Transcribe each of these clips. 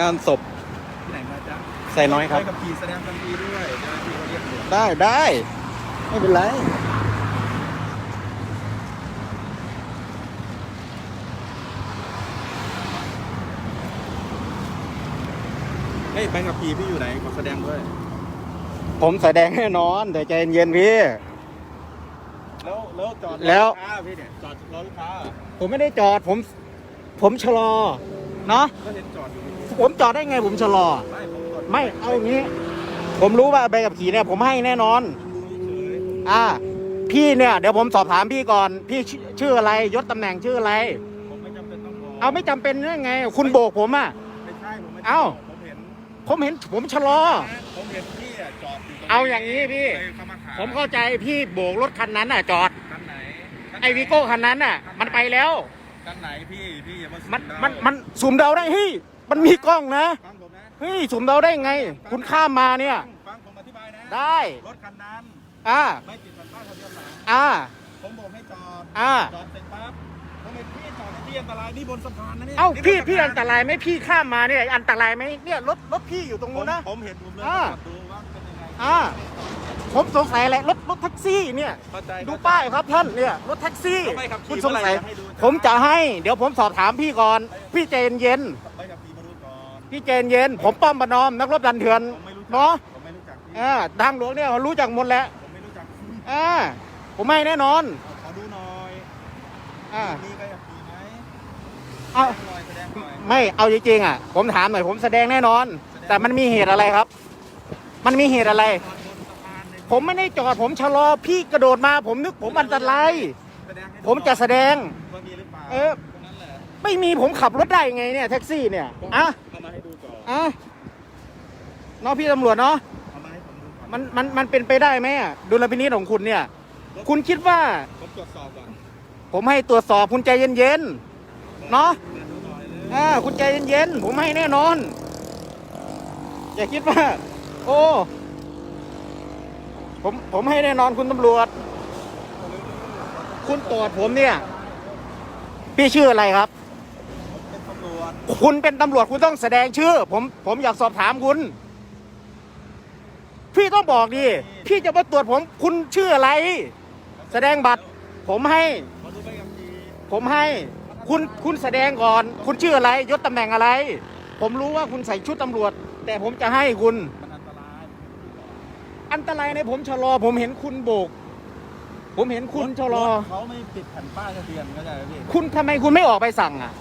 งานศพที่ไหนมาจ๊ะใส่น้อยครับ ไปกับขี่แสดงความดีด้วยเจ้าหน้าที่เขาเรียกตรวจได้ได้ ไม่เป็นไร เฮ้ยไปกับขี่พี่อยู่ไหนขอแสดงด้วย ผมแสดงแน่นอนแต่ใจเย็นๆพี่ แล้วแล้วจอดรอแล้วลูกค้าพี่เนี่ยจอดรอลูกค้าผมไม่ได้จอดผม ผมชะลอ เนาะก็เห็นจอดอยู่ ผมจอดได้ไงผมชะลอไม่ผมจอดไม่เอาอย่างนี้ ผมรู้ว่าใบขับขี่เนี่ยผมให้แน่นอนดูเฉยอ่า พี่เนี่ยเดี๋ยวผมสอบถามพี่ก่อน พี่ชื่อชื่ออะไรยศตำแหน่งชื่ออะไรๆผมไม่จำเป็นต้องบอกเอาไม่จำเป็นได้ไง คุณโบกผมอะ ไม่ใช่ผมไม่ได้เอ้า ผมเห็นผมเห็นผมชะลอ ผมเห็นพี่อะจอดอยู่ตรงเอาอย่างนี้พี่ เลยเข้ามาขายผมเข้าใจพี่โบกรถคันนั้นอะ จอด คันไหนคันหนไอวิโก้คันนั้นอะ มันไปแล้ว คันไหนพี่พี่อย่ามามันสุ่มันเดามันสุ่มเดาได้เฮ้ย มันมีกล้องนะ ฟังผมนะเฮ้ยสุ่มเดาได้ไง คุณข้ามมาเนี่ย ฟังผมอธิบายนะได้ รถคันนั้นอ่า ไม่ติดแผ่นป้ายทะเบียนหลังอ่า ผมบอกให้จอดอ่า จอดเสร็จปั๊บผมเห็นพี่จอดในที่อันตรายนี่บนสะพานนะเนี่ยเอ้านี่บพี่สะพพี่อันตรายไหมพี่ข้ามมาเนี่ยอันตรายไหมเนี่ยรถรถพี่อยู่ตรงผมนู้นนะ ผมเห็นผมเลยอ่าจอดดูว่าเป็นยังไงอ่า ผมสงสัยอะไรรถรถแท็กซี่เนี่ย เข้าใจดูป้ายครับท่านเนี่ยรถแท็กซี่ ทำไมขับขี่คุณสงสัยเมื่อไหร่จะให้ดู ผมจะให้ เดี๋ยวผมสอบถามพี่ก่อน พี่ใจเย็นไปกับ พี่มาดูก่อนๆพี่ใจเย็น ผมป้อมประนอมนักรบดันเถื่อนผมไม่รู้จักเนาะผมไม่รู้จักพี่อ่าทางหลวงเนี่ยเขารู้จักหมดแล้วผมไม่รู้จักพี่อ่าผมให้แน่นอนขอดูหน่อยอ่ามีใครกับพี่ไหมเอาแสดงหน่อยแสดงหน่อยไม่เอาจริงๆอะ ผมถามหน่อยผมแสดงแน่นอน แต่มันมีเหตุอะไรครับ มันมีเหตุอะไรจอดบนสะพานในผมไม่ได้จอดผมชะลอพี่กระโดดมา ผมนึกผมอันตรายแสดงให้ดูผมจะแสดงว่ามีหรือเปล่าเออตรงนั้นแหละไม่มีผมขับรถได้ไงเนี่ยแท็กซี่เนี่ยอะเอามาให้ดูก่อนอะเนาะพี่ตำรวจเนาะเอามาให้ผมดูก่อนมันมันมันเป็นไปได้ไหมอะดุลพินิจของคุณเนี่ย คุณคิดว่า ผมตรวจสอบก่อนผมให้ตรวจสอบคุณใจเย็นๆ เนาะมาดูหน่อยเลยอ่าคุณใจเย็นๆ ผมให้แน่นอน อย่าคิดว่า โอ้ ผมผมให้แน่นอนคุณตำรวจ คุณตรวจผมเนี่ย พี่ชื่ออะไรครับ ผมเป็นตำรวจ คุณเป็นตำรวจคุณต้องแสดงชื่อ ผมผมอยากสอบถามคุณ พี่ต้องบอกดิพี่จะมาตรวจผม คุณชื่ออะไร แสดงบัตร ผมให้ ขอดูใบขับขี่ผมให้ คุณคุณแสดงก่อน คุณชื่ออะไรยศตำแหน่งอะไร ผมรู้ว่าคุณใส่ชุดตำรวจ แต่ผมจะให้คุณ มันอันตรายอันตรายในผมชะลอ ผมเห็นคุณโบก ผมเห็นคุณชะลอ รถเขาไม่ติดแผ่นป้ายทะเบียนเข้าใจไหมพี่ คุณทำไมคุณไม่ออกไปสั่งอะ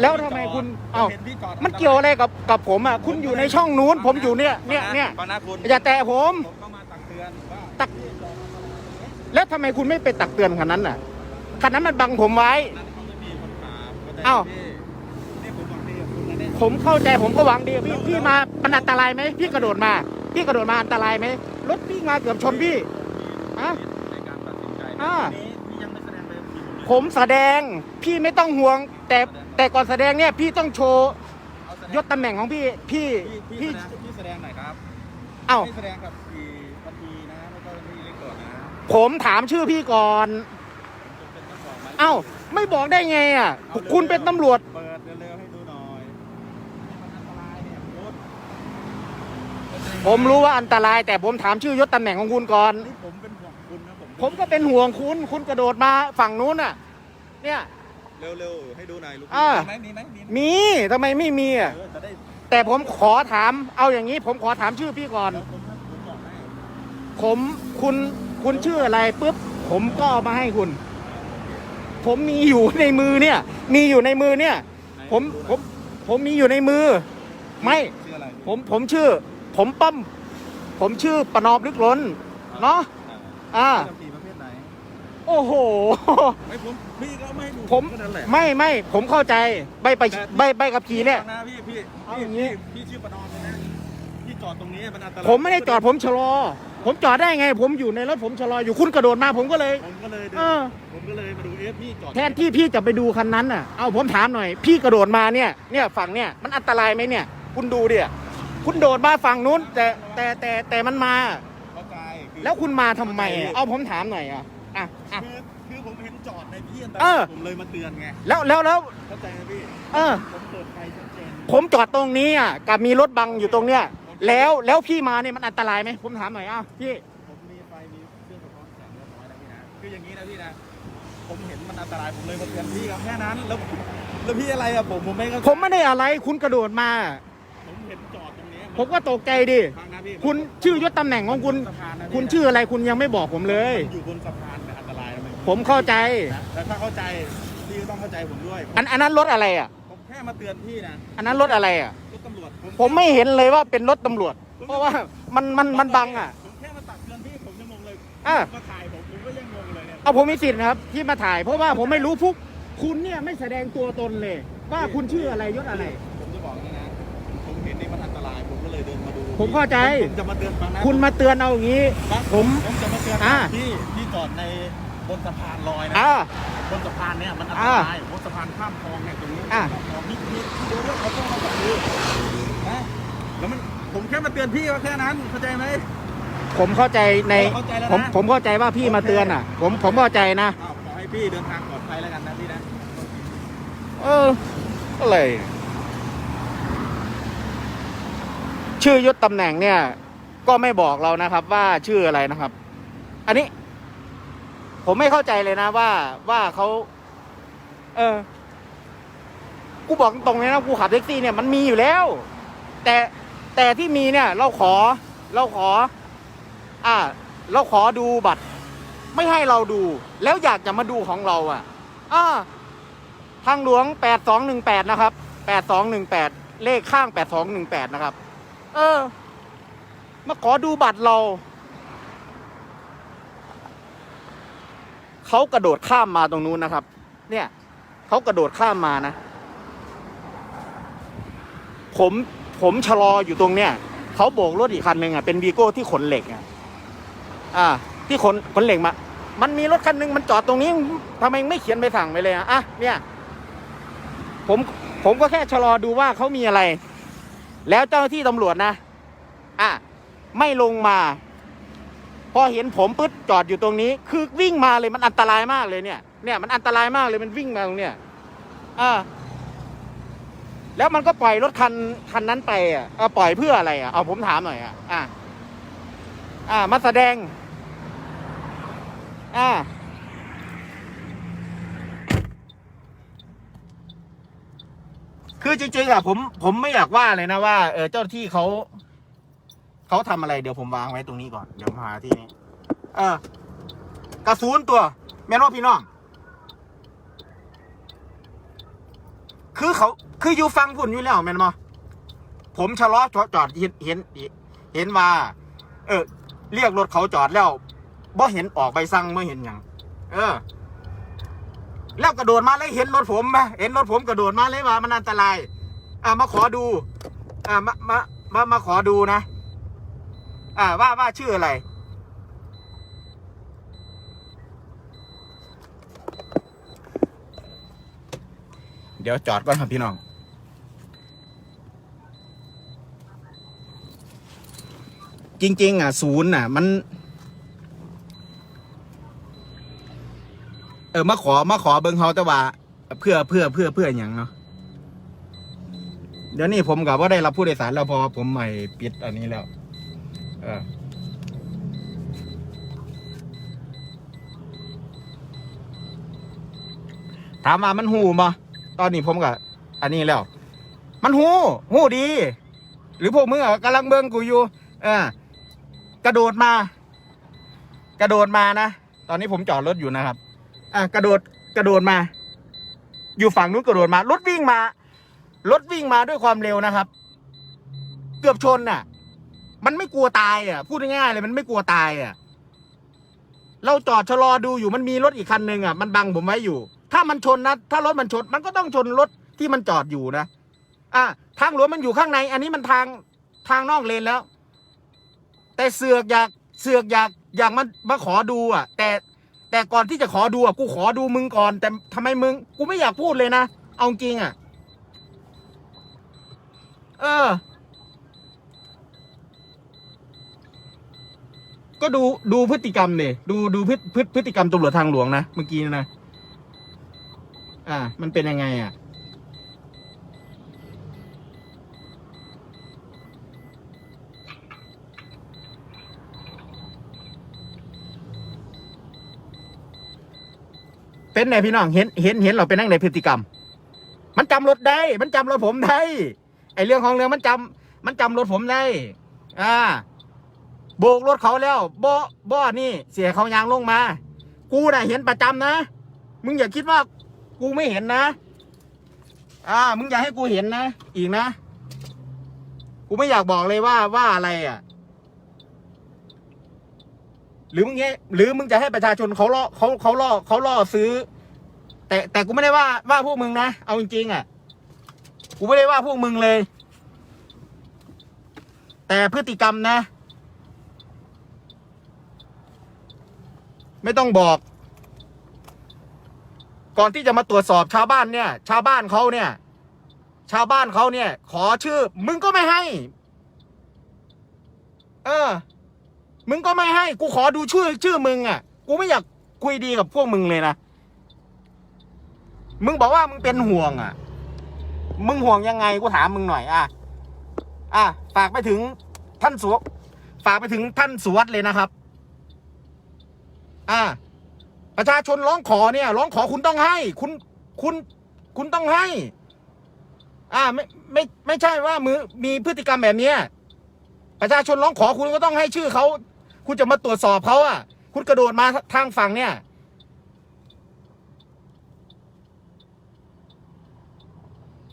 แล้วพี่ทำไมจอดคุณผมเอ้าเห็นพี่จอดมันเกี่ยวอะไรกับกับผมอะคุณอยู่ในช่องนู้น ผมอยู่เนี่ยเนี่ยเนี่ยฟังนะคุณอย่าแตะผมผมก็มาตักเตือนว่าตัก แล้วทำไมคุณไม่ไปตักเตือนคันนั้นน่ะคันนั้นมันบังผมไว้ นั่นเขาไม่มีคนขับเข้าใจไหมเอ้า พี่นี่ผมหวังดีกับคุณนะเนี่ยผมเข้าใจผมก็หวังดีพี่พี่มามันอันตรายไหมพี่กระโดดมา พี่กระโดดมาอันตรายไหมรถพี่มาเกือบชนพี่ฮะในการตัดสินใจอ่านี้พี่ยังไม่แสดงใบขับขี่ผมแสดงพี่ไม่ต้องห่วง แต่ แต่ก่อนแสดงเนี่ยพี่ต้องโชว์เอาแสดงยศตำแหน่งของพี่พี่พี่พี่พี่แสดงพี่แสดงหน่อยครับเอ้าพี่แสดงกับขี่บัญชีนะแล้วก็พี่เล็กก่อนนะผมถามชื่อพี่ก่อนผมเป็นเจ้าของไหมเอ้าไม่บอกได้ไงอะเอาเร็วๆคุณเป็นตำรวจ เปิดเร็วๆให้ดูหน่อยมันอันตรายเนี่ยรถผมรู้ว่าอันตราย แต่ผมถามชื่อยศตำแหน่งของคุณก่อน นี่ผมเป็นห่วงคุณนะผมผมก็เป็นห่วงคุณ คุณกระโดดมาฝั่งนู้นน่ะ เนี่ย เร็วๆให้ดูหน่อยลูกอ่า มีไหมมีไหมมีไหมมีทำไมไม่มีอะเออจะได้แต่ผมขอถามเอาอย่างนี้ ผมขอถามชื่อพี่ก่อน เดี๋ยวผมให้ผมบอกให้ผมคุณคุณชื่ออะไรปุ๊บผมก็เอามาให้คุณ ผมมีอยู่ในมือเนี่ย มีอยู่ในมือเนี่ยผมผมผมมีอยู่ในมือ ไม่ ชื่ออะไรผมผมชื่อ ผมป้อมผมชื่อประนอมลึกล้น เนาะ อ่าขับขี่ประเภทไหนโอ้โห ไม่ผม พี่ก็ไม่ให้ดูผมแค่นั้นแหละไม่ไม่ผมเข้าใจใบไปใบใบกับขี่เนี่ย นะพี่พี่เอาพี่อย่างนี้ พี่พี่ชื่อประนอมเลยนะพี่จอดตรงนี้มันอันตรายผมไม่ได้จอดผมชะลอ ผมจอดได้ไง ผมอยู่ในรถผมชะลออยู่คุณกระโดดมาผมก็เลย ผมก็เลยเดินเออผมก็เลยมาดูเอ๊ะพี่จอดแทนที่พี่จะไปดูคันนั้นน่ะ เอาผมถามหน่อย พี่กระโดดมาเนี่ย เนี่ยฝั่งเนี่ยมันอันตรายไหมเนี่ย คุณดูดิคุณโดดมาฝั่งนู้นแต่แต่แต่แต่มันมา เข้าใจคือแล้วคุณมาทำไมอะเอาผมถามหน่อยอะอะอะคือ เอราอยผมเลยมาเตือนไง แล้วแล้วแล้วเข้าใจไหมพี่ เออ ผมเปิดไฟชัดเจนผมจอดตรงนี้อะกับมีรถบังอยู่ตรงเนี้ย แล้วแล้วพี่มาเนี่ยมันอันตรายไหมผมถามหน่อยอ้าวพี่ ผมมีไฟ มีเครื่องสะท้อนแสงเรียบร้อยแล้วพี่นะ คืออย่างนี้นะพี่นะ ผมเห็นมันอันตราย ผมเลยมาเตือนพี่ครับแค่นั้น แล้ว แล้วพี่อะไรอะผม ผมไม่เข้าใจผมไม่ได้อะไรคุณกระโดดมา ผมเห็นจอดตรงนี้ผมก็ตกใจดิ ฟังนะพี่คุณชื่อยศตำแหน่งของคุณ สะพานนะพี่คุณชื่ออะไรคุณยังไม่บอกผมเลย มันอยู่บนสะพาน ผมเข้าใจ นะแต่ถ้าเข้าใจพี่ก็ต้องเข้าใจผมด้วยผมอันอันนั้นรถอะไรอะ ผมแค่มาเตือนพี่นะอันนั้นรถอะไรอะ รถตำรวจผมไม่เห็นเลยว่าเป็นรถตำรวจ เพราะว่ามันมันมันบังอะ ผมแค่มาตักเตือนพี่ผมยังงงเลยอะ มาถ่ายผมผมก็ยังงงเลยเนี่ยเอาผมมีสิทธิ์นะครับที่มาถ่าย เพราะว่าผมไม่รู้พุกคุณเนี่ยไม่แสดงตัวตนเลย ว่าคุณชื่ออะไรยศอะไร ผมจะบอกนี่นะผมเห็นนี่มันอันตรายผมก็เลยเดินมาดูผมเข้าใจ ผมจะมาเตือนฟังนะคุณมาเตือนเอาอย่างนี้ฟังผม ผมจะมาเตือนอะพี่พี่จอดใน บนสะพานลอยนะอ่า บนสะพานเนี่ยมันอันตอะรายบนสะพานข้ามคลองเนี่ยตรงนี้อะข้ามคลองนี่นี่เดี๋ยวเดี๋ยวเขาต้องมาแบบนี้นะแล้วมันผมแค่มาเตือนพี่ว่าแค่นั้นเข้าใจไหม ผมเข้าใจในเข้าใจแล้วนะ ผมผมเข้าใจว่าพี่มาเตือนอะ ผมผมเข้าใจนะอ้าวขอให้พี่เดินทางปลอดภัยแล้วกันนะพี่นะเอออะไรชื่อยศตำแหน่งเนี่ย ก็ไม่บอกเรานะครับว่าชื่ออะไรนะครับ อันนี้ ผมไม่เข้าใจเลยนะว่าว่าเขาเออ กูบอกตรงเลยนะกูขับแท็กซี่เนี่ยมันมีอยู่แล้ว แต่แต่ที่มีเนี่ย เราขอ เราขอ อ่า เราขอดูบัตร ไม่ให้เราดู แล้วอยากจะมาดูของเรา อะอ่าทางหลวง8218นะครับ8218เลขข้าง8218นะครับ เออ มาขอดูบัตรเรา เขากระโดดข้ามมาตรงนู้นนะครับ เนี่ยเขากระโดดข้ามมานะ ผมผมชะลออยู่ตรงเนี้ยเขาโบกรถอีกคันหนึ่งอะเป็นวีโก้ที่ขนเหล็กอะอ่า ที่ขนขนเหล็กมา มันมีรถคันหนึ่งมันจอดตรงนี้ทำไมไม่เขียนใบสั่งไปเลยอะอะเนี่ย ผมผมก็แค่ชะลอดูว่าเขามีอะไร แล้วเจ้าหน้าที่ตำรวจนะ อะ ไม่ลงมา พอเห็นผมปึ๊ดจอดอยู่ตรงนี้ คือวิ่งมาเลยมันอันตรายมากเลยเนี่ย เนี่ยมันอันตรายมากเลยมันวิ่งมาตรงเนี้ยอ่าแล้วมันก็ปล่อยรถคันคันนั้นไปอะเอาปล่อยเพื่ออะไรอะเอาผมถามหน่อยอะอะอ่ามาแสดง อ่าคือจริงๆอะผมผมไม่อยากว่าเลยนะว่าเออเจ้าที่เขา เขาทำอะไรเดี๋ยวผมวางไว้ตรงนี้ก่อน เดี๋ยวมาที่นี่เออกระสุนตัว แม่นว่าพี่น้อง คือเขาคืออยู่ฟังพุ่นอยู่แล้วแม่นบ่ผมชะลอจอดจอดเห็นเห็นเห็นว่า เออ เรียกรถเขาจอดแล้วบ่เห็นออกใบสั่งไม่เห็นอย่างเออ แล้วกระโดดมาเลยเห็นรถผมไหมเห็นรถผมกระโดดมาเลยว่ามันอันตราย อ่ามาขอดู อ่ามามามามาขอดูนะ อ่าว่าว่าชื่ออะไร เดี๋ยวจอดก่อนครับพี่น้อง จริง ๆ อะ ศูนย์อะ มัน เออมาขอมาขอเบิงเฮาแต่ว่าเพื่อเพื่อเพื่อเพื่ออย่างเนาะเดี๋ยวนี้ผมกับว่าได้รับผู้โดยสารแล้วพอผมใหม่ปิดอันนี้แล้ว เออถามว่ามันหูมาตอนนี้ผมกับอันนี้แล้ว มันหูหูดี หรือพวกมึงอะกำลังเบิ้งกูอยู่ เออกระโดดมา กระโดดมานะ ตอนนี้ผมจอดรถอยู่นะครับ อะกระโดดกระโดดมา อยู่ฝั่งนู้นกระโดดมารถวิ่งมา รถวิ่งมาด้วยความเร็วนะครับ เกือบชนน่ะ มันไม่กลัวตายอะ พูดง่ายๆเลยมันไม่กลัวตายอะ เราจอดชะลอดูอยู่มันมีรถอีกคันหนึ่งอะมันบังผมไว้อยู่ ถ้ามันชนนะถ้ารถมันชน มันก็ต้องชนรถที่มันจอดอยู่นะอะทางหลวงมันอยู่ข้างใน อันนี้มันทางทางนอกเลนแล้ว แต่เสือกอยากเสือกอยากอยากมามาขอดูอะ แต่แต่ก่อนที่จะขอดูอะกูขอดูมึงก่อน แต่ทำไมมึง กูไม่อยากพูดเลยนะ เอาจริงอะ เออ ก็ดูดูพฤติกรรมเนี่ยดูดูพฤพฤพฤติกรรมตำรวจทางหลวงนะเมื่อกี้นะอ่า มันเป็นยังไงอะเป็นไงพี่น้องเห็นเห็นเห็นเราเป็นนักในพฤติกรรม มันจำรถได้ มันจำรถผมได้ไอเรื่องของเรื่องมันจำมันจำรถผมได้ อ่า โบกรถเขาแล้วบ่บ่นี่เสียเขายางลงมา กูน่ะเห็นประจำนะ มึงอย่าคิดว่ากูไม่เห็นนะ อ่า มึงอย่าให้กูเห็นนะ อีกนะ กูไม่อยากบอกเลยว่าว่าอะไรอะ หรือมึงเงี้ยหรือมึงจะให้ประชาชนเขาล่อเขาเขาล่อเขาล่อซื้อ แต่แต่กูไม่ได้ว่าว่าพวกมึงนะ เอาจริงๆอะ กูไม่ได้ว่าพวกมึงเลย แต่พฤติกรรมนะ ไม่ต้องบอก ก่อนที่จะมาตรวจสอบชาวบ้านเนี่ย ชาวบ้านเขาเนี่ย ชาวบ้านเขาเนี่ย ขอชื่อ มึงก็ไม่ให้ เออ มึงก็ไม่ให้ กูขอดูชื่อ ชื่อมึงอะ กูไม่อยากคุยดีกับพวกมึงเลยนะ มึงบอกว่ามึงเป็นห่วงอะ มึงห่วงยังไงกูถามมึงหน่อยอะ อะ ฝากไปถึงท่านสวฝากไปถึงท่านสุวัสด์เลยนะครับ อ่า ประชาชนร้องขอเนี่ย ร้องขอคุณต้องให้ คุณคุณคุณต้องให้ อ่า ไม่ไม่ไม่ใช่ว่ามือมีพฤติกรรมแบบเนี้ยประชาชนร้องขอคุณก็ต้องให้ชื่อเขาคุณจะมาตรวจสอบเขาอะ คุณกระโดดมาทางฝั่งเนี่ย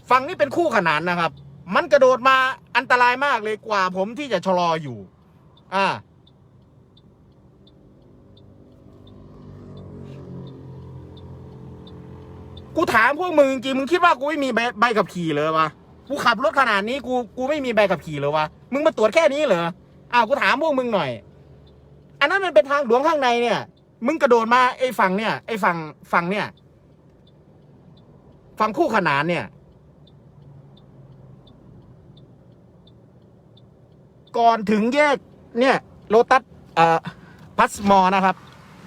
ฝั่งนี้เป็นคู่ขนานนะครับ มันกระโดดมาอันตรายมากเลยกว่าผมที่จะชะลออยู่ อ่า กูถามพวกมึงจริงมึงคิดว่ากูไม่มีใบใบขับขี่เลยวะกูขับรถขนาดนี้กูกูไม่มีใบขับขี่เลยวะมึงมาตรวจแค่นี้เหรออ้าวกูถามพวกมึงหน่อย อันนั้นมันเป็นทางหลวงข้างในเนี่ย มึงกระโดดมาไอ้ฝั่งเนี่ยไอ้ฝั่งฝั่งเนี่ยฝั่งคู่ขนานเนี่ย ก่อนถึงแยก เนี่ยโลตัสเอ่อพัสมอนะครับ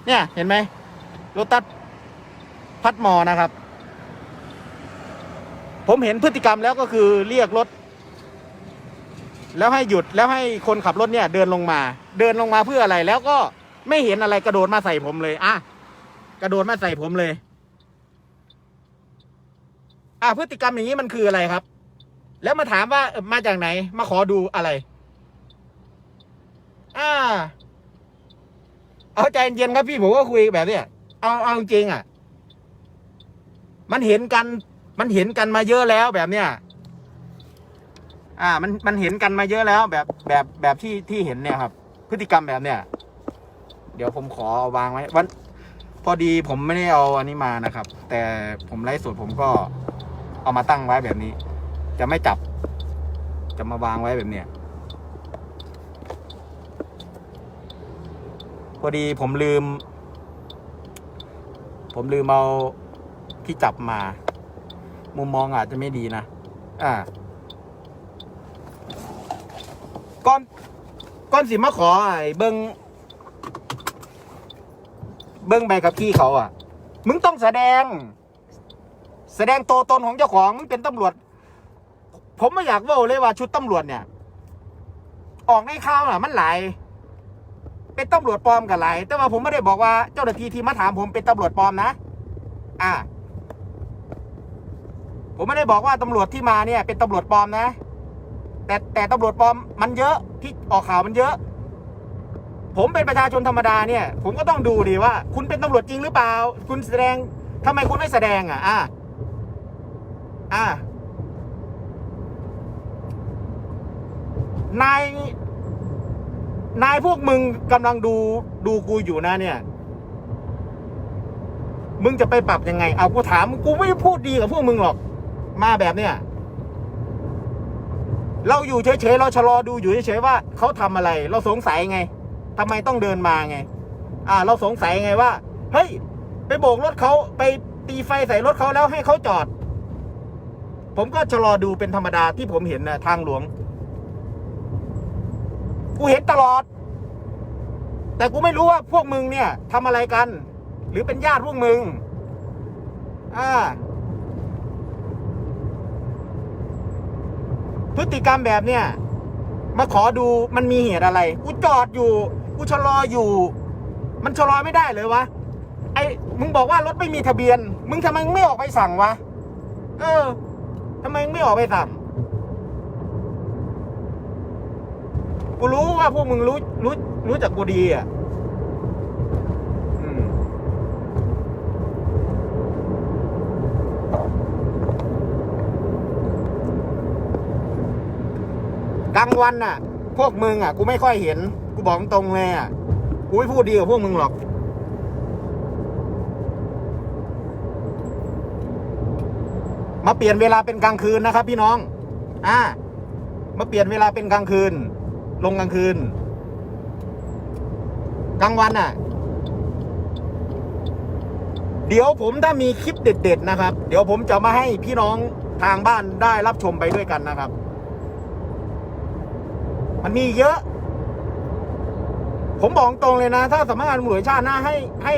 เนี่ยเห็นไหมโลตัสพัสมอนะครับ ผมเห็นพฤติกรรมแล้วก็คือเรียกรถ แล้วให้หยุดแล้วให้คนขับรถเนี่ย เดินลงมา เดินลงมาเพื่ออะไร แล้วก็ไม่เห็นอะไรกระโดดมาใส่ผมเลย อะกระโดดมาใส่ผมเลย อะพฤติกรรมอย่างนี้มันคืออะไรครับ แล้วมาถามว่ามาจากไหน มาขอดูอะไร อ่า เอาใจเย็นครับพี่ผมก็คุยแบบเนี้ยเอาเอาจริงอะ มันเห็นกัน มันเห็นกันมาเยอะแล้วแบบเนี้ยอ่า มันมันเห็นกันมาเยอะแล้ว แบบแบบแบบที่ที่เห็นเนี่ยครับ พฤติกรรมแบบเนี้ยเดี๋ยวผมขอเอาวางไว้วัน พอดีผมไม่ได้เอาอันนี้มานะครับ แต่ผมไลฟ์สดผมก็เอามาตั้งไว้แบบนี้ จะไม่จับ จะมาวางไว้แบบเนี้ยพอดีผมลืม ผมลืมเอาที่จับมา มุมมองอาจจะไม่ดีนะ อ่า ก้อนก้อนสิมาขอไอ้เบิงเบิงใบขับขี่เขาอะ มึงต้องแสดง แสดงตัวตนของเจ้าของ มึงเป็นตำรวจ ผมไม่อยากเว่าเลยว่าชุดตำรวจเนี่ย ออกในข่าวอะ มันหลายเป็นตำรวจปลอมกับหลายแต่ว่าผมไม่ได้บอกว่าเจ้าหน้าที่ที่มาถามผมเป็นตำรวจปลอมนะ อ่า ผมไม่ได้บอกว่าตำรวจที่มาเนี่ยเป็นตำรวจปลอมนะ แต่แต่ตำรวจปลอมมันเยอะที่ออกข่าวมันเยอะ ผมเป็นประชาชนธรรมดาเนี่ย ผมก็ต้องดูดีว่า คุณเป็นตำรวจจริงหรือเปล่า คุณแสดงทำไมคุณไม่แสดงอะ อ่าอ่านายนายพวกมึงกำลังดูดูกูอยู่นะเนี่ย มึงจะไปปรับยังไง เอากูถาม กูไม่ได้พูดดีกับพวกมึงหรอก มาแบบเนี้ยเราอยู่เฉยๆเราชะลอดูอยู่เฉยๆว่าเขาทำอะไร เราสงสัยไงทำไมต้องเดินมาไง อ่า เราสงสัยไงว่า เฮ้ย ไปโบกรถเขาไปตีไฟใส่รถเขาแล้วให้เขาจอด ผมก็ชะลอดูเป็นธรรมดาที่ผมเห็นนะทางหลวง กูเห็นตลอด แต่กูไม่รู้ว่าพวกมึงเนี่ยทำอะไรกัน หรือเป็นญาติพวกมึง อ่า พฤติกรรมแบบเนี้ยมาขอดูมันมีเหตุอะไร กูจอดอยู่ กูชะลออยู่ มันชะลอไม่ได้เลยวะ ไอ้ มึงบอกว่ารถไม่มีทะเบียน มึงทำไมไม่ออกไปสั่งวะ เออทำไมไม่ออกไปสั่ง กูรู้ว่าพวกมึงรู้รู้รู้จักกูดีอะ กลางวันน่ะ พวกมึงอะ กูไม่ค่อยเห็น กูบอกตรงเลยอะ กูไม่พูดดีกับพวกมึงหรอก มาเปลี่ยนเวลาเป็นกลางคืนนะครับ พี่น้อง อ่า มาเปลี่ยนเวลาเป็นกลางคืน ลงกลางคืน กลางวันอะ เดี๋ยวผมถ้ามีคลิปเด็ด ๆ นะครับ เดี๋ยวผมจะมาให้พี่น้องทางบ้านได้รับชมไปด้วยกันนะครับ มันมีเยอะ ผมบอกตรงเลยนะ ถ้าสำนักงานตำรวจชาตินะให้ให้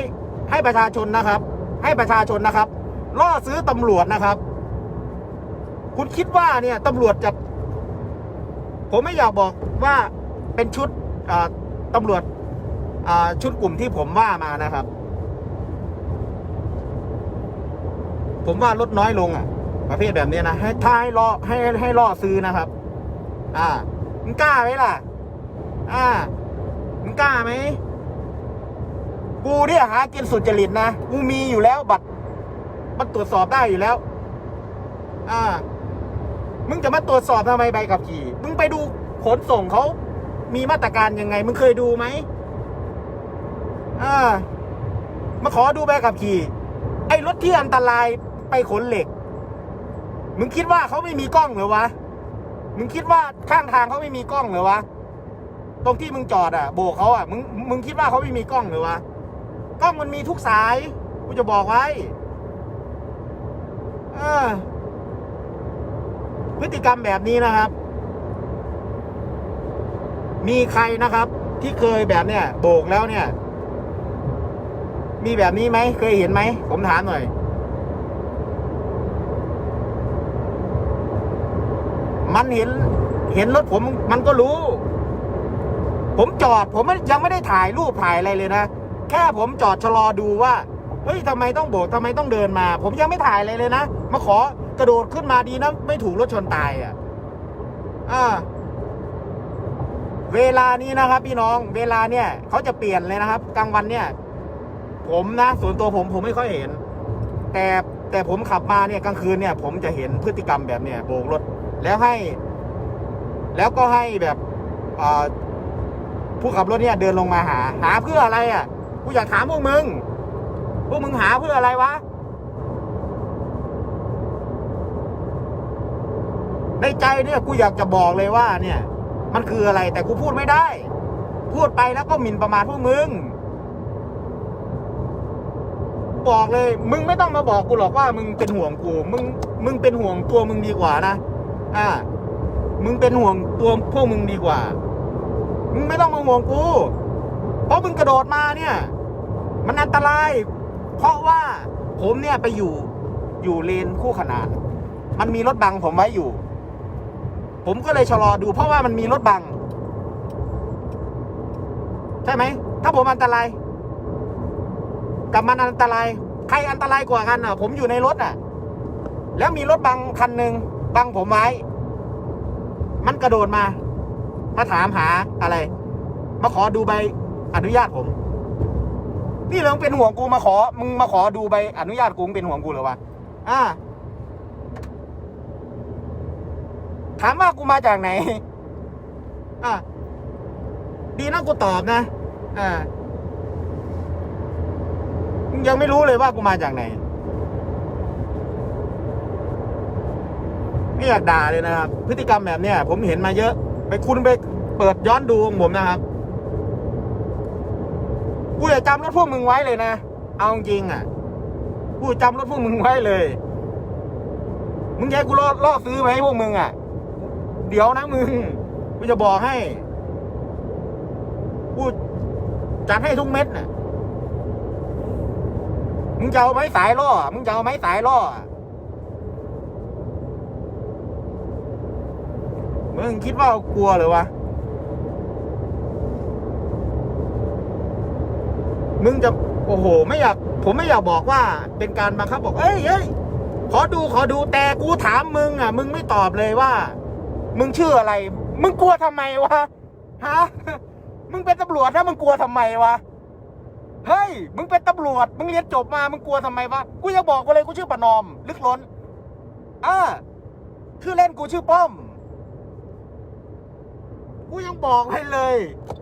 ให้ประชาชนนะครับ ให้ประชาชนนะครับล่อซื้อตำรวจนะครับ คุณคิดว่าเนี่ยตำรวจจะ ผมไม่อยากบอกว่าเป็นชุดตำรวจชุดกลุ่มที่ผมว่ามานะครับ ผมว่าลดน้อยลงอะ ประเภทแบบนี้นะให้ถ้าให้ล่อให้ให้ล่อซื้อนะครับ อ่า มึงกล้าไหมล่ะ อ่า มึงกล้าไหม กูเนี่ยหากินสุจริตนะ กูมีอยู่แล้วบัตร มันตรวจสอบได้อยู่แล้ว อ่า มึงจะมาตรวจสอบทำไมใบขับขี่ มึงไปดูขนส่งเขา มีมาตรการยังไง มึงเคยดูไหม อ่า มาขอดูใบขับขี่ ไอ้รถที่อันตรายไปขนเหล็ก มึงคิดว่าเขาไม่มีกล้องเหรอวะ มึงคิดว่าข้างทางเขาไม่มีกล้องเหรอวะ ตรงที่มึงจอดอะ โบกเขาอะ มึง มึงคิดว่าเขาไม่มีกล้องเหรอวะ กล้องมันมีทุกสาย กูจะบอกไว้ เออ พฤติกรรมแบบนี้นะครับ มีใครนะครับ ที่เคยแบบเนี้ยโบกแล้วเนี่ย มีแบบนี้ไหม เคยเห็นไหม ผมถามหน่อย มันเห็น เห็นรถผมมันก็รู้ ผมจอดผมยังไม่ได้ถ่ายรูปถ่ายอะไรเลยนะ แค่ผมจอดชะลอดูว่าเฮ้ยทำไมต้องโบกทำไมต้องเดินมา ผมยังไม่ถ่ายอะไรเลยนะ มาขอกระโดดขึ้นมาดีนะ ไม่ถูกรถชนตายอะอ่าเวลานี้นะครับ พี่น้อง เวลาเนี่ยเขาจะเปลี่ยนเลยนะครับ กลางวันเนี่ย ผมนะส่วนตัวผมผมไม่ค่อยเห็น แต่แต่ผมขับมาเนี่ยกลางคืนเนี่ย ผมจะเห็นพฤติกรรมแบบเนี่ยโบกรถ แล้วให้ แล้วก็ให้แบบผู้ขับรถเนี่ยเดินลงมาหา หาเพื่ออะไรอะกูอยากถามพวกมึง พวกมึงหาเพื่ออะไรวะ ในใจเนี่ยกูอยากจะบอกเลยว่า เนี่ย มันคืออะไรแต่กูพูดไม่ได้ พูดไปแล้วก็หมิ่นประมาทพวกมึง บอกเลย มึงไม่ต้องมาบอกกูหรอกว่า มึงเป็นห่วงกู มึง มึงเป็นห่วงตัวมึงดีกว่านะ อ่า มึงเป็นห่วงตัวพวกมึงดีกว่า มึงไม่ต้องมาห่วงกู เพราะมึงกระโดดมาเนี่ย มันอันตราย เพราะว่าผมเนี่ยไปอยู่อยู่เลนคู่ขนาน มันมีรถบังผมไว้อยู่ ผมก็เลยชะลอดู เพราะว่ามันมีรถบัง ใช่ไหม ถ้าผมอันตราย กับมันอันตราย ใครอันตรายกว่ากันอะ ผมอยู่ในรถอะ แล้วมีรถบังคันหนึ่ง บังผมไว้ มันกระโดดมา มาถามหาอะไร มาขอดูใบอนุญาตผม นี่เหรองเป็นห่วงกูมาขอ มึงมาขอดูใบอนุญาตกูเป็นห่วงกูหรอวะ อ่า ถามว่ากูมาจากไหน อ่าดีนะกูตอบนะ อ่า ยังไม่รู้เลยว่ากูมาจากไหน ไม่อยากด่าเลยนะครับ พฤติกรรมแบบเนี้ยผมเห็นมาเยอะ ไปคุณไปเปิดย้อนดูของผมนะครับกูจะจำรถพวกมึงไว้เลยนะ เอาจริงอะ กูจำรถพวกมึงไว้เลย มึงแย่กูล่อล่อซื้อไหมพวกมึงอะ เดี๋ยวนะมึง กูจะบอกให้ กูจัดให้ทุกเม็ดน่ะ มึงจะเอาไม้สายล่อ มึงจะเอาไม้สายล่อ มึงคิดว่ากลัวเหรือวะ มึงจะ โอ้โห ไม่อยาก ผมไม่อยากบอกว่า เป็นการบังคับบอก เอ้ยเอ้ยขอดูขอดูแต่กูถามมึงอะ มึงไม่ตอบเลยว่า มึงชื่ออะไร มึงกลัวทำไมวะ ฮะ มึงเป็นตำรวจนะมึงกลัวทำไมวะ เฮ้ย มึงเป็นตำรวจ มึงเรียนจบมา มึงกลัวทำไมวะ กูยังบอกกูเลยกูชื่อปนอม ลึกล้นอ่าชื่อเล่นกูชื่อป้อม กูยังบอกให้เลย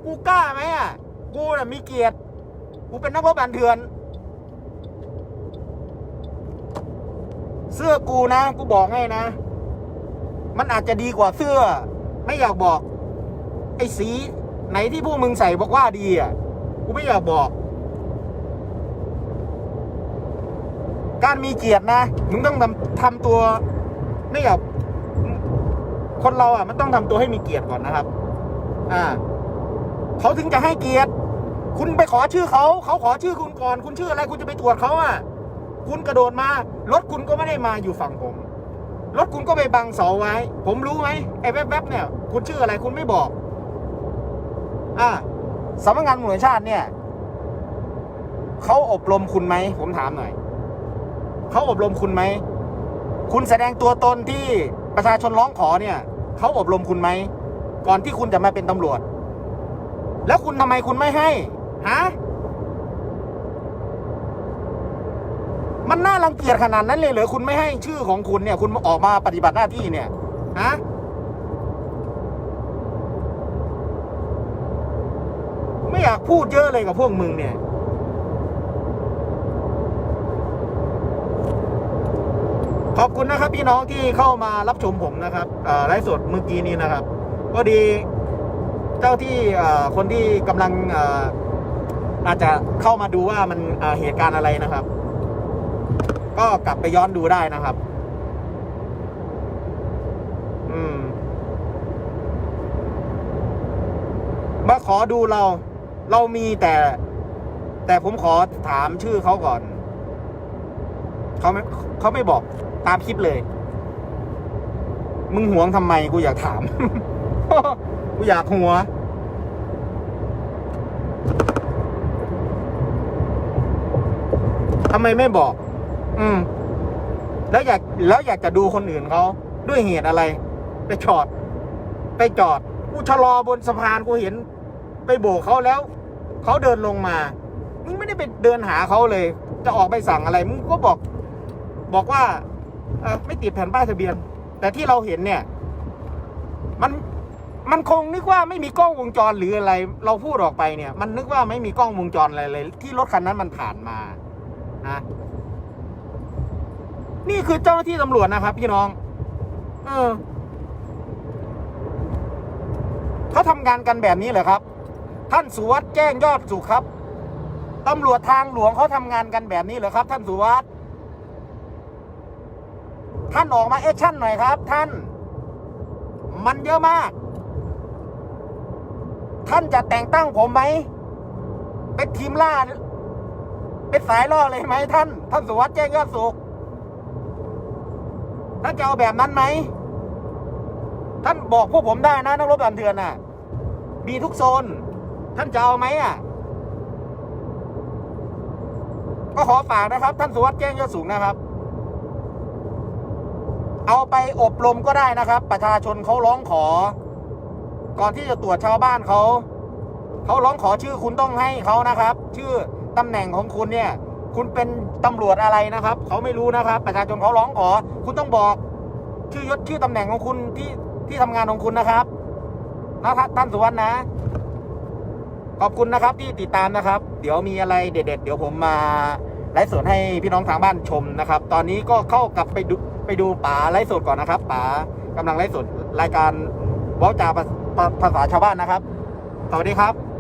กูกล้าไหมอะ กูน่ะมีเกียรติ กูเป็นนักรบบันเทือน เสื้อกูนะ กูบอกให้นะ มันอาจจะดีกว่าเสื้อ ไม่อยากบอก ไอ้สีไหนที่พวกมึงใส่บอกว่าดีอะ กูไม่อยากบอก การมีเกียรตินะ มึงต้องทำทำตัว ไม่อยากคนเราอะมันต้องทำตัวให้มีเกียรติก่อนนะครับ อ่าเขาถึงจะให้เกียรติ คุณไปขอชื่อเขา เขาขอชื่อคุณก่อน คุณชื่ออะไรคุณจะไปตรวจเขาอะ คุณกระโดดมารถคุณก็ไม่ได้มาอยู่ฝั่งผมรถคุณก็ไปบังเสาไว้ ผมรู้ไหมไอ้แวบๆเนี่ย คุณชื่ออะไรคุณไม่บอก อ่าสำนักงานตำรวจแห่งชาติเนี่ยเขาอบรมคุณไหมผมถามหน่อยเขาอบรมคุณไหมคุณแสดงตัวตนที่ประชาชนร้องขอเนี่ยเขาอบรมคุณไหม ก่อนที่คุณจะมาเป็นตำรวจ แล้วคุณทำไมคุณไม่ให้ฮะมันน่ารังเกียจขนาดนั้นเลยเหรอคุณไม่ให้ชื่อของคุณเนี่ย คุณออกมาปฏิบัติหน้าที่เนี่ยฮะไม่อยากพูดเยอะเลยกับพวกมึงเนี่ยขอบคุณนะครับพี่น้องที่เข้ามารับชมผมนะครับไลฟ์สดเมื่อกี้นี้นะครับ พอดีเจ้าที่คนที่กำลังอาจจะเข้ามาดูว่ามันเอ่อเหตุการณ์อะไรนะครับ ก็กลับไปย้อนดูได้นะครับ อืมมาขอดูเรา เรามีแต่ แต่ผมขอถามชื่อเขาก่อนเขาไม่เขาไม่บอกตามคลิปเลย มึงหวงทำไมกูอยากถาม กูอยากหัว ทำไมไม่บอก อืม แล้วอยาก แล้วอยากจะดูคนอื่นเขา ด้วยเหตุอะไร ไปจอด ไปจอด กูชะลอบนสะพานกูเห็น ไปโบกเขาแล้ว เขาเดินลงมา มึงไม่ได้ไปเดินหาเขาเลย จะออกไปสั่งอะไร มึงก็บอก บอกว่าไม่ติดแผ่นป้ายทะเบียน แต่ที่เราเห็นเนี่ย มัน มันคงนึกว่าไม่มีกล้องวงจรหรืออะไร เราพูดออกไปเนี่ย มันนึกว่าไม่มีกล้องวงจรอะไรเลย ที่รถคันนั้นมันผ่านมานะนี่คือเจ้าหน้าที่ตำรวจนะครับ พี่น้อง เออเขาทำงานกันแบบนี้เหรอครับ ท่านสุวัสด์แจ้งยอดสุขครับตำรวจทางหลวงเขาทำงานกันแบบนี้เหรอครับ ท่านสุวัสด์ท่านออกมาแอคชั่นหน่อยครับ ท่าน มันเยอะมาก ท่านจะแต่งตั้งผมไหม เป็นทีมล่า เป็นสายล่อเลยไหมท่าน ท่านสุวัสด์แจ้งยอดสุข ท่านจะเอาแบบนั้นไหม ท่านบอกพวกผมได้นะนักรบดันเถือนน่ะ มีทุกโซน ท่านจะเอาไหมอะ ก็ขอฝากนะครับ ท่านสุวัสด์แจ้งยอดสูงนะครับ เอาไปอบรมก็ได้นะครับ ประชาชนเขาร้องขอ ก่อนที่จะตรวจชาวบ้านเขาเขาร้องขอชื่อคุณต้องให้เขานะครับ ชื่อตำแหน่งของคุณเนี่ย คุณเป็นตำรวจอะไรนะครับเขาไม่รู้นะครับ ประชาชนเขาร้องขอ คุณต้องบอก ชื่อยศชื่อตำแหน่งของคุณที่ที่ทำงานของคุณนะครับนะครับท่านสุวรรณนะ ขอบคุณนะครับที่ติดตามนะครับ เดี๋ยวมีอะไรเด็ด ๆ เดี๋ยวผมมาไลฟ์สดให้พี่น้องทางบ้านชมนะครับ ตอนนี้ก็เข้ากลับไปดูไปดูป๋าไลฟ์สดก่อนนะครับป๋ากำลังไลฟ์สดรายการว้าจาภา ภาษาชาวบ้านนะครับ สวัสดีครับ